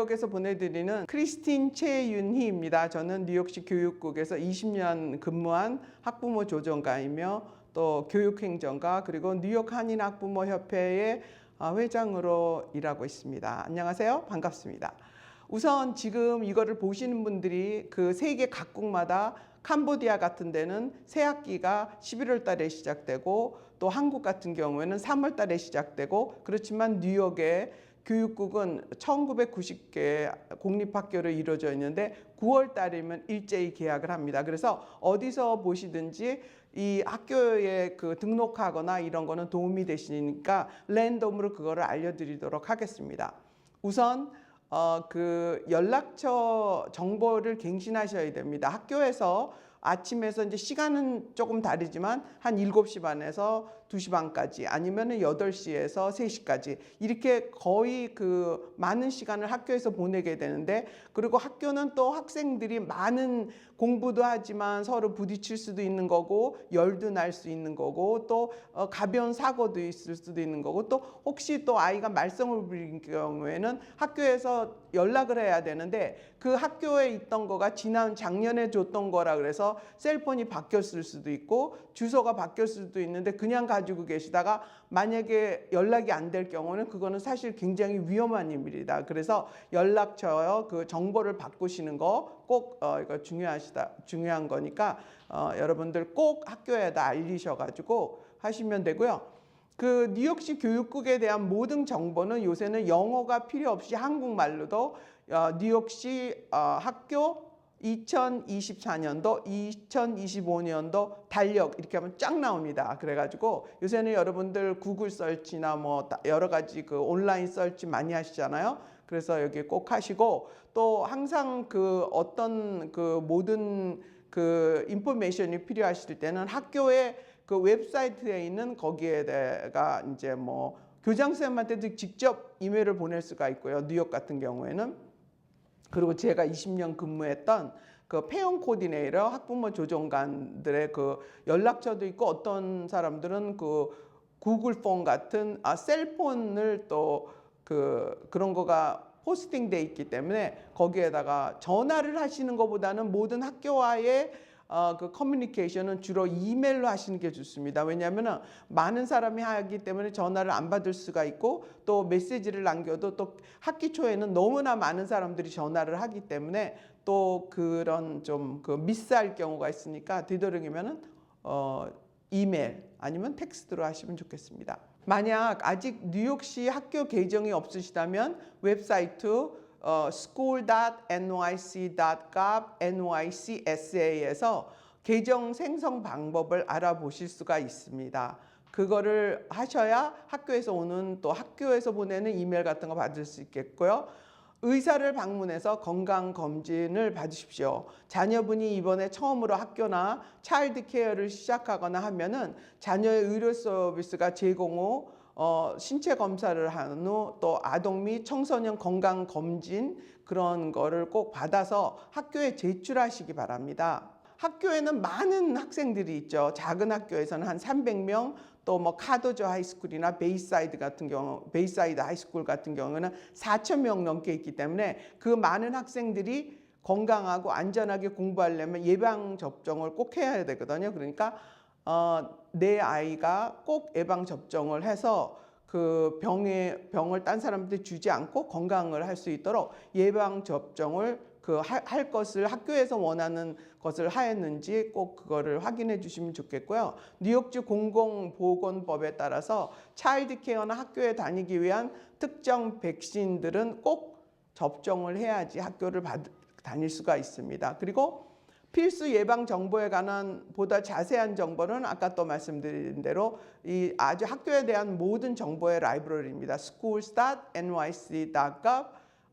뉴욕에서 보내드리는 크리스틴 최윤희입니다. 저는 뉴욕시 교육국에서 20년 근무한 학부모 조정가이며 또 교육행정가 그리고 뉴욕 한인 학부모 협회의 어, 회장으로 일하고 있습니다. 안녕하세요. 반갑습니다. 우선 지금 이거를 보시는 분들이 그 세계 각국마다 캄보디아 같은 데는 새 학기가 11월 달에 시작되고 또 한국 같은 경우에는 3월 달에 시작되고 그렇지만 뉴욕에 교육국은 1990개 공립학교를 이루어져 있는데 9월 달이면 일제히 개학을 합니다. 그래서 어디서 보시든지 이 학교에 그 등록하거나 이런 거는 도움이 되시니까 랜덤으로 그거를 알려드리도록 하겠습니다. 우선 어, 그 연락처 정보를 갱신하셔야 됩니다. 학교에서 아침에서 이제 시간은 조금 다르지만 한 7시 반에서 2시 반까지 아니면은 8시에서 3시까지. 이렇게 거의 그 많은 시간을 학교에서 보내게 되는데 그리고 학교는 또 학생들이 많은 공부도 하지만 서로 부딪힐 수도 있는 거고 열도 날 수 있는 거고 또 어, 가벼운 사고도 있을 수도 있는 거고 또 혹시 또 아이가 말썽을 부리는 경우에는 학교에서 연락을 해야 되는데 그 학교에 있던 거가 지난 작년에 줬던 거라 그래서 셀폰이 바뀌었을 수도 있고 주소가 바뀌었을 수도 있는데 그냥 가 지고 계시다가 만약에 연락이 안 될 경우는 그거는 사실 굉장히 위험한 일입니다. 그래서 연락처 그 정보를 바꾸시는 거 꼭 어, 이거 중요하시다 중요한 거니까 어, 여러분들 꼭 학교에다 알리셔가지고 하시면 되고요. 그 뉴욕시 교육국에 대한 모든 정보는 요새는 영어가 필요 없이 한국말로도 어, 뉴욕시 어, 학교 2024년도, 2025년도 달력 이렇게 하면 쫙 나옵니다. 그래가지고 요새는 여러분들 구글 설치나 뭐 여러 가지 그 온라인 설치 많이 하시잖아요. 그래서 여기 꼭 하시고 또 항상 그 어떤 그 모든 그 인포메이션이 필요하실 때는 학교의 그 웹사이트에 있는 거기에다가 이제 뭐 교장 선생님한테도 직접 이메일을 보낼 수가 있고요. 뉴욕 같은 경우에는 그리고 제가 20년 근무했던 그 페용 코디네이터 학부모 조정관들의 그 연락처도 있고 어떤 사람들은 그 구글 폰 같은 아 셀폰을 또 그 그런 거가 포스팅 돼 있기 때문에 거기에다가 전화를 하시는 것보다는 모든 학교와의 어, 그 커뮤니케이션은 주로 이메일로 하시는 게 좋습니다. 왜냐하면 많은 사람이 하기 때문에 전화를 안 받을 수가 있고 또 메시지를 남겨도 또 학기 초에는 너무나 많은 사람들이 전화를 하기 때문에 또 그런 좀 그 미스할 경우가 있으니까 되도록이면은 어, 이메일 아니면 텍스트로 하시면 좋겠습니다. 만약 아직 뉴욕시 학교 계정이 없으시다면 웹사이트 어, school.nyc.gov nycsa에서 계정 생성 방법을 알아보실 수가 있습니다. 그거를 하셔야 학교에서 오는 또 학교에서 보내는 이메일 같은 거 받을 수 있겠고요. 의사를 방문해서 건강 검진을 받으십시오. 자녀분이 이번에 처음으로 학교나 차일드 케어를 시작하거나 하면은 자녀의 의료 서비스가 제공 후 어, 신체 검사를 한 후 또 아동 및 청소년 건강 검진 그런 거를 꼭 받아서 학교에 제출하시기 바랍니다. 학교에는 많은 학생들이 있죠. 작은 학교에서는 한 300명, 또 뭐 카도저 하이스쿨이나 베이사이드 같은 경우, 베이사이드 하이스쿨 같은 경우는 4천 명 넘게 있기 때문에 그 많은 학생들이 건강하고 안전하게 공부하려면 예방 접종을 꼭 해야 되거든요. 그러니까 어, 내 아이가 꼭 예방 접종을 해서 그 병에 병을 딴 사람한테 주지 않고 건강을 할 수 있도록 예방 접종을 그 할 것을 학교에서 원하는 것을 하였는지 꼭 그거를 확인해 주시면 좋겠고요. 뉴욕주 공공보건법에 따라서 차일드 케어나 학교에 다니기 위한 특정 백신들은 꼭 접종을 해야지 학교를 받, 다닐 수가 있습니다. 그리고 필수 예방 정보에 관한 보다 자세한 정보는 아까 또 말씀드린 대로 이 아주 학교에 대한 모든 정보의 라이브러리입니다. schools.nyc.gov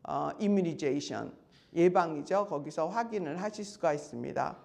어, immunization 예방이죠. 거기서 확인을 하실 수가 있습니다.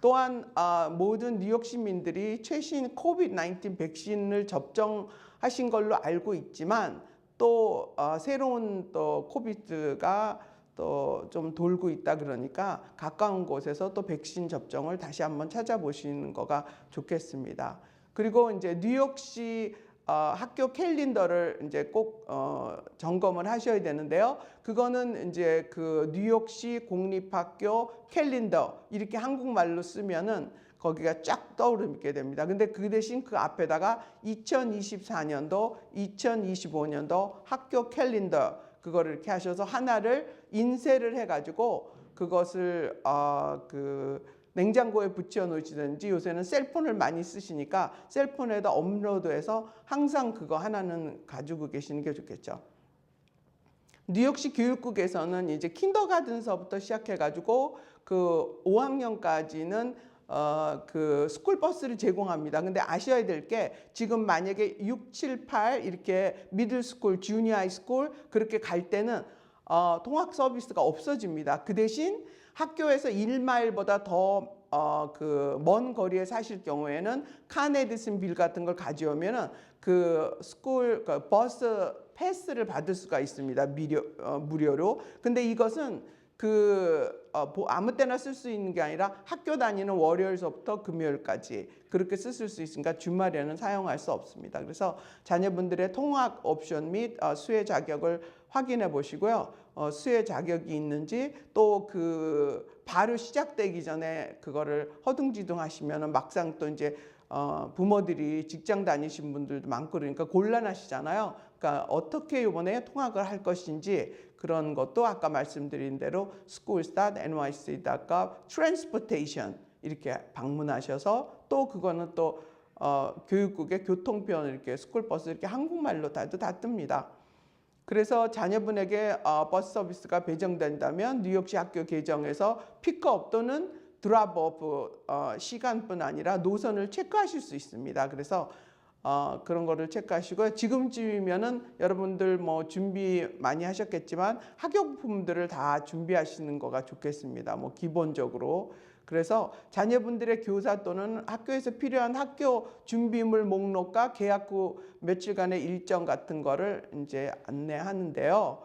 또한 어, 모든 뉴욕 시민들이 최신 코비드-19 백신을 접종하신 걸로 알고 있지만 또 어, 새로운 또 코비드가 또 좀 돌고 있다 그러니까 가까운 곳에서 또 백신 접종을 다시 한번 찾아보시는 거가 좋겠습니다. 그리고 이제 뉴욕시 어, 학교 캘린더를 이제 꼭 어, 점검을 하셔야 되는데요. 그거는 이제 그 뉴욕시 공립학교 캘린더 이렇게 한국말로 쓰면은 거기가 쫙 떠오르게 됩니다. 근데 그 대신 그 앞에다가 2024년도, 2025년도 학교 캘린더 그거를 이렇게 하셔서 하나를 인쇄를 해가지고 그것을 어그 냉장고에 붙여 놓으시든지 요새는 셀폰을 많이 쓰시니까 셀폰에다 업로드해서 항상 그거 하나는 가지고 계시는 게 좋겠죠. 뉴욕시 교육국에서는 이제 킨더가든서부터 시작해가지고 그 5학년까지는 어, 그 스쿨 버스를 제공합니다. 근데 아셔야 될 게 지금 만약에 6, 7, 8 이렇게 미들 스쿨, 주니어 하이 스쿨 그렇게 갈 때는 어, 통학 서비스가 없어집니다. 그 대신 학교에서 1마일보다 더 어, 그 먼 거리에 사실 경우에는 카네디슨 빌 같은 걸 가져오면은 그 스쿨 그 버스 패스를 받을 수가 있습니다. 미료, 어, 무료로. 근데 이것은 그 어, 보- 아무 때나 쓸 수 있는 게 아니라 학교 다니는 월요일서부터 금요일까지 그렇게 쓰실 수 있으니까 주말에는 사용할 수 없습니다. 그래서 자녀분들의 통학 옵션 및 어, 수혜 자격을 확인해 보시고요. 어, 수혜 자격이 있는지 또그 바로 시작되기 전에 그거를 허둥지둥 하시면은 막상 또 이제 어, 부모들이 직장 다니신 분들도 많고 그러니까 곤란하시잖아요. 그러니까 어떻게 이번에 통학을 할 것인지 그런 것도 아까 말씀드린 대로 schools.nyc.gov transportation 이렇게 방문하셔서 또 그거는 또 어, 교육국의 교통편 이렇게 스쿨버스 이렇게 한국말로 다도 다 뜹니다. 그래서 자녀분에게 어, 버스 서비스가 배정된다면 뉴욕시 학교 개정에서 픽업 또는 드랍오프 어, 시간뿐 아니라 노선을 체크하실 수 있습니다. 그래서 어, 그런 거를 체크하시고요. 지금쯤이면은 여러분들 뭐 준비 많이 하셨겠지만 학용품들을 다 준비하시는 거가 좋겠습니다. 뭐 기본적으로. 그래서 자녀분들의 교사 또는 학교에서 필요한 학교 준비물 목록과 계약 후 며칠간의 일정 같은 거를 이제 안내하는데요.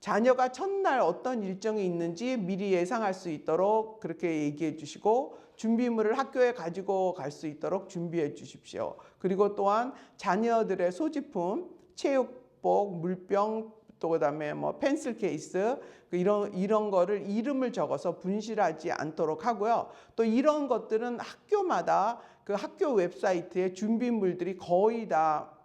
자녀가 첫날 어떤 일정이 있는지 미리 예상할 수 있도록 그렇게 얘기해 주시고 준비물을 학교에 가지고 갈 수 있도록 준비해 주십시오. 그리고 또한 자녀들의 소지품, 체육복, 물병, 또 그다음에 뭐 펜슬 케이스 그 이런 이런 거를 이름을 적어서 분실하지 않도록 하고요. 또 이런 것들은 학교마다 그 학교 웹사이트에 준비물들이 거의 다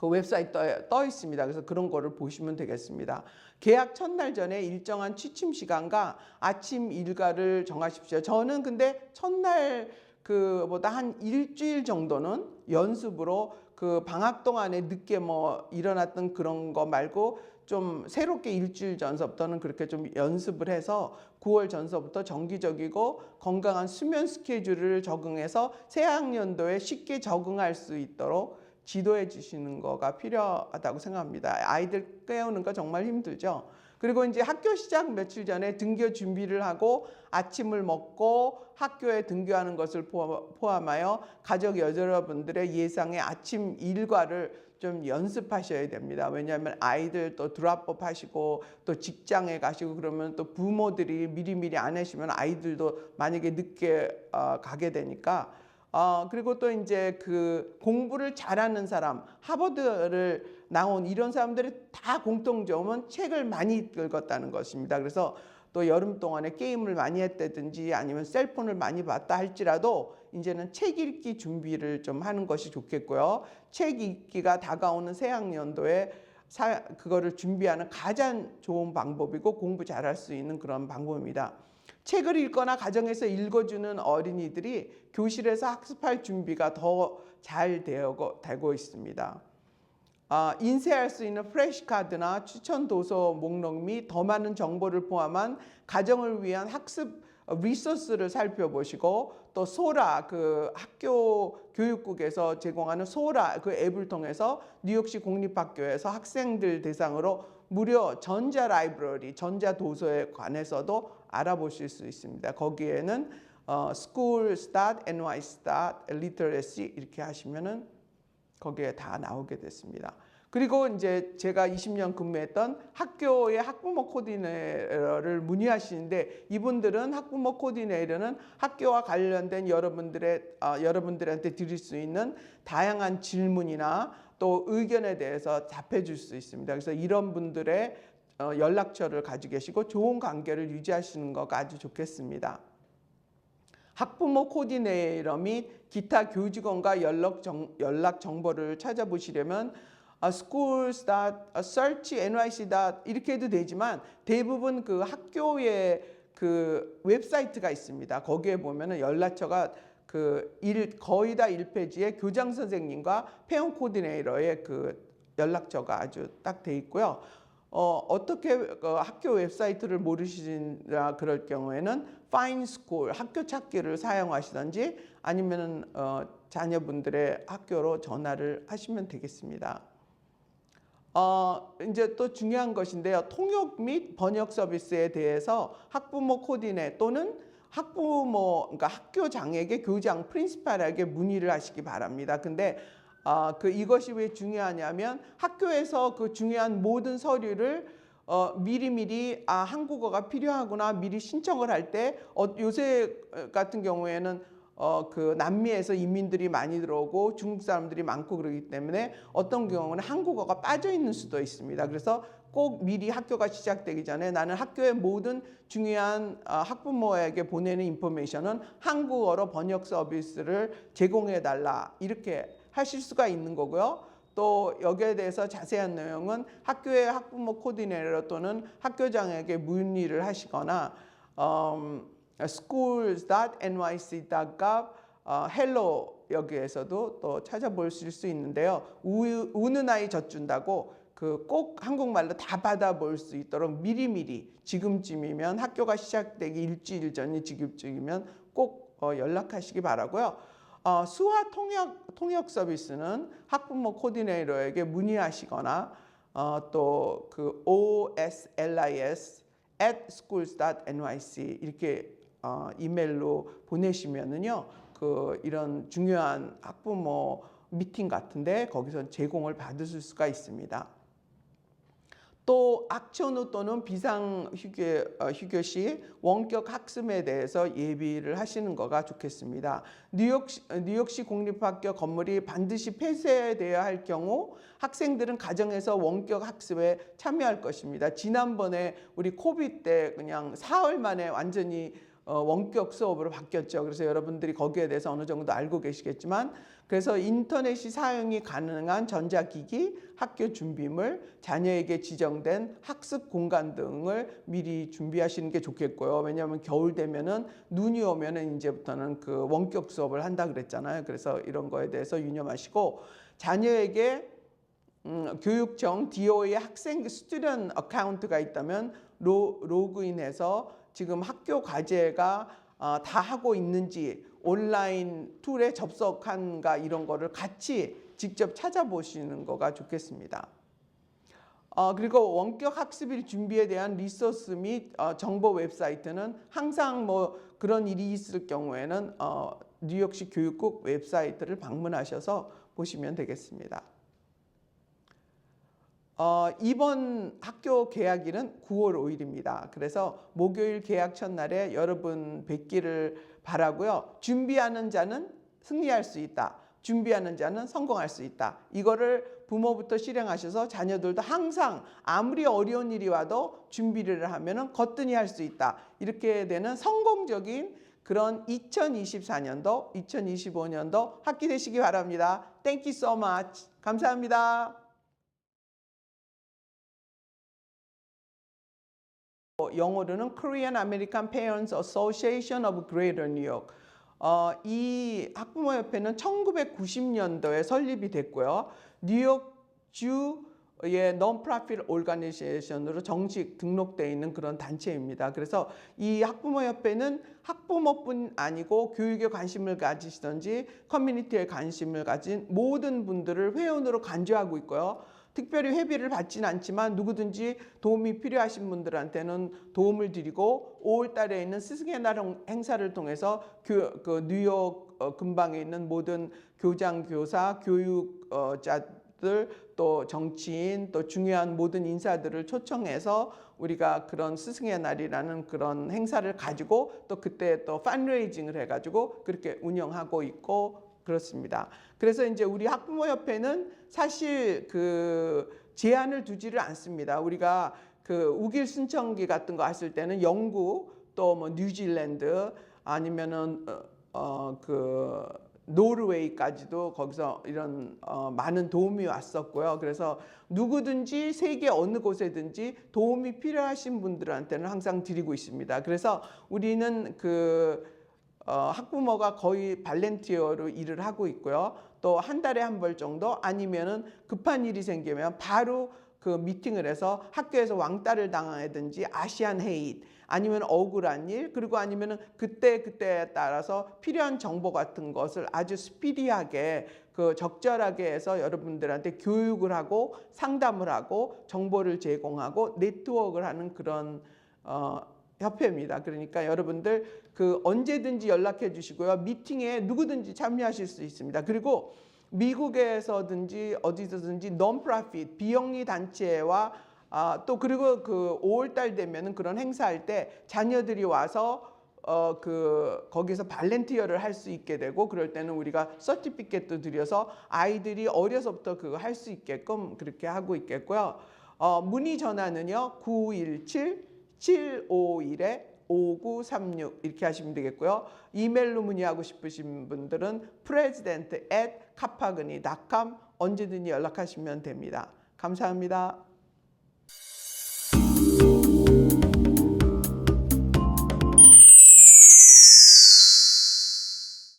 그 웹사이트 떠, 떠 있습니다. 그래서 그런 거를 보시면 되겠습니다. 계약 첫날 전에 일정한 취침 시간과 아침 일과를 정하십시오. 저는 근데 첫날 그보다 한 일주일 정도는 연습으로 그 방학 동안에 늦게 뭐 일어났던 그런 거 말고 좀 새롭게 일주일 전서부터는 그렇게 좀 연습을 해서 9월 전서부터 정기적이고 건강한 수면 스케줄을 적응해서 새 학년도에 쉽게 적응할 수 있도록 지도해 주시는 거가 필요하다고 생각합니다. 아이들 깨우는 거 정말 힘들죠. 그리고 이제 학교 시작 며칠 전에 등교 준비를 하고 아침을 먹고 학교에 등교하는 것을 포- 포함하여 가족 여러분들의 예상의 아침 일과를 좀 연습하셔야 됩니다. 왜냐하면 아이들 또 드랍업 하시고 또 직장에 가시고 그러면 또 부모들이 미리미리 안 하시면 아이들도 만약에 늦게 어, 가게 되니까 어, 그리고 또 이제 그 공부를 잘하는 사람, 하버드를 나온 이런 사람들이 다 공통점은 책을 많이 읽었다는 것입니다. 그래서 또 여름 동안에 게임을 많이 했다든지 아니면 셀폰을 많이 봤다 할지라도 이제는 책 읽기 준비를 좀 하는 것이 좋겠고요. 책 읽기가 다가오는 새 학년도에 사, 그거를 준비하는 가장 좋은 방법이고 공부 잘할 수 있는 그런 방법입니다. 책을 읽거나 가정에서 읽어주는 어린이들이 교실에서 학습할 준비가 더 잘 되고 있습니다. 아, 인쇄할 수 있는 프레시 카드나 추천 도서 목록 및 더 많은 정보를 포함한 가정을 위한 학습 리소스를 살펴보시고 또 소라 그 학교 교육국에서 제공하는 소라 그 앱을 통해서 뉴욕시 공립학교에서 학생들 대상으로 무료 전자 라이브러리 전자 도서에 관해서도 알아보실 수 있습니다. 거기에는 어, school.ny.literacy 이렇게 하시면은 거기에 다 나오게 됐습니다. 그리고 이제 제가 20년 근무했던 학교의 학부모 코디네이터를 문의하시는데 이분들은 학부모 코디네이터는 학교와 관련된 여러분들의 어, 여러분들한테 드릴 수 있는 다양한 질문이나 또 의견에 대해서 답해 줄 수 있습니다. 그래서 이런 분들의 어, 연락처를 가지고 계시고 좋은 관계를 유지하시는 거가 아주 좋겠습니다. 학부모 코디네이터 및 기타 교직원과 연락, 정, 연락 정보를 찾아보시려면 아, schools. search nyc. 이렇게 해도 되지만 대부분 그 학교의 그 웹사이트가 있습니다. 거기에 보면은 연락처가 그 일, 거의 다 1페이지에 교장 선생님과 페어 코디네이터의 그 연락처가 아주 딱 돼 있고요. 어, 어떻게 그 학교 웹사이트를 모르시나 그럴 경우에는 Find School 학교 찾기를 사용하시든지 아니면은 어, 자녀분들의 학교로 전화를 하시면 되겠습니다. 어, 이제 또 중요한 것인데요. 통역 및 번역 서비스에 대해서 학부모 코디네 또는 학부모, 그러니까 학교장에게 교장, 프린시팔에게 문의를 하시기 바랍니다. 근데 아, 그 이것이 왜 중요하냐면 학교에서 그 중요한 모든 서류를 어, 미리미리 아 한국어가 필요하구나 미리 신청을 할 때 어, 요새 같은 경우에는 어, 그 남미에서 이민들이 많이 들어오고 중국 사람들이 많고 그러기 때문에 어떤 경우는 한국어가 빠져 있는 수도 있습니다. 그래서 꼭 미리 학교가 시작되기 전에 나는 학교의 모든 중요한 어, 학부모에게 보내는 인포메이션은 한국어로 번역 서비스를 제공해 달라 이렇게 하실 수가 있는 거고요. 또 여기에 대해서 자세한 내용은 학교의 학부모 코디네이터 또는 학교장에게 문의를 하시거나 음, schools.nyc.gov 어, hello 여기에서도 또 찾아볼 수 있는데요. 우, 우는 아이 젖준다고 그 꼭 한국말로 다 받아볼 수 있도록 미리미리 지금쯤이면 학교가 시작되기 일주일 전이 지금쯤이면 꼭 어, 연락하시기 바라고요. 어, 수화 통역 통역 서비스는 학부모 코디네이터에게 문의하시거나 어, 또그 oslis at schools.nyc 이렇게 어, 이메일로 보내시면은요 그 이런 중요한 학부모 미팅 같은데 거기서 제공을 받으실 수가 있습니다. 또 악천후 또는 비상 휴교, 어, 휴교 시 원격 학습에 대해서 예비를 하시는 거가 좋겠습니다. 뉴욕시, 뉴욕시 공립학교 건물이 반드시 폐쇄되어야 할 경우 학생들은 가정에서 원격 학습에 참여할 것입니다. 지난번에 우리 코비드 때 그냥 사흘 만에 완전히 어, 원격 수업으로 바뀌었죠. 그래서 여러분들이 거기에 대해서 어느 정도 알고 계시겠지만 그래서 인터넷이 사용이 가능한 전자기기, 학교 준비물, 자녀에게 지정된 학습 공간 등을 미리 준비하시는 게 좋겠고요. 왜냐하면 겨울 되면은 눈이 오면은 이제부터는 그 원격 수업을 한다 그랬잖아요. 그래서 이런 거에 대해서 유념하시고 자녀에게 음, 교육청 DO의 학생 스튜던 어카운트가 있다면 로, 로그인해서 지금 학교 과제가 어, 다 하고 있는지 온라인 툴에 접속한가 이런 거를 같이 직접 찾아보시는 거가 좋겠습니다. 어, 그리고 원격 학습일 준비에 대한 리소스 및 어, 정보 웹사이트는 항상 뭐 그런 일이 있을 경우에는 어, 뉴욕시 교육국 웹사이트를 방문하셔서 보시면 되겠습니다. 어, 이번 학교 개학일은 9월 5일입니다. 그래서 목요일 개학 첫날에 여러분 뵙기를 바라고요. 준비하는 자는 승리할 수 있다. 준비하는 자는 성공할 수 있다. 이거를 부모부터 실행하셔서 자녀들도 항상 아무리 어려운 일이 와도 준비를 하면은 거뜬히 할 수 있다. 이렇게 되는 성공적인 그런 2024년도, 2025년도 학기 되시기 바랍니다. Thank you so much. 감사합니다. 영어로는 Korean American Parents Association of Greater New York. 어, 이 학부모 협회는 1990년도에 설립이 됐고요. 뉴욕 주의 non-profit organization으로 정식 등록되어 있는 그런 단체입니다. 그래서 이 학부모 협회는 학부모뿐 아니고 교육에 관심을 가지시든지 커뮤니티에 관심을 가진 모든 분들을 회원으로 간주하고 있고요. 특별히 회비를 받지는 않지만 누구든지 도움이 필요하신 분들한테는 도움을 드리고 5월 달에 있는 스승의 날 행사를 통해서 교, 그 뉴욕 어, 근방에 있는 모든 교장, 교사, 교육자 또 정치인 또 중요한 모든 인사들을 초청해서 우리가 그런 스승의 날이라는 그런 행사를 가지고 또 그때 또 펀레이징을 해가지고 그렇게 운영하고 있고 그렇습니다. 그래서 이제 우리 학부모 협회는 사실 그 제한을 두지를 않습니다. 우리가 그 우길 순천기 같은 거 했을 때는 영국 또 뭐 뉴질랜드 아니면은 어그 노르웨이까지도 거기서 이런 어 많은 도움이 왔었고요. 그래서 누구든지 세계 어느 곳에든지 도움이 필요하신 분들한테는 항상 드리고 있습니다. 그래서 우리는 그 어, 학부모가 거의 발렌티어로 일을 하고 있고요. 또 한 달에 한번 정도 아니면은 급한 일이 생기면 바로 그 미팅을 해서 학교에서 왕따를 당하든지 아시안 헤잇 아니면 억울한 일 그리고 아니면은 그때 그때에 따라서 필요한 정보 같은 것을 아주 스피디하게 그 적절하게 해서 여러분들한테 교육을 하고 상담을 하고 정보를 제공하고 네트워크를 하는 그런 어 협회입니다. 그러니까 여러분들 그 언제든지 연락해 주시고요. 미팅에 누구든지 참여하실 수 있습니다. 그리고 미국에서든지 어디서든지 non-profit 비영리 단체와 아, 또 그리고 그 5월 달 되면은 그런 행사할 때 자녀들이 와서 어 그 거기서 발렌티어를 할 수 있게 되고 그럴 때는 우리가 서티피켓도 드려서 아이들이 어려서부터 그거 할 수 있게끔 그렇게 하고 있겠고요. 어 문의 전화는요. 917 751에 5936 이렇게 하시면 되겠고요. 이메일로 문의하고 싶으신 분들은 president at kapagni.com 언제든지 연락하시면 됩니다. 감사합니다.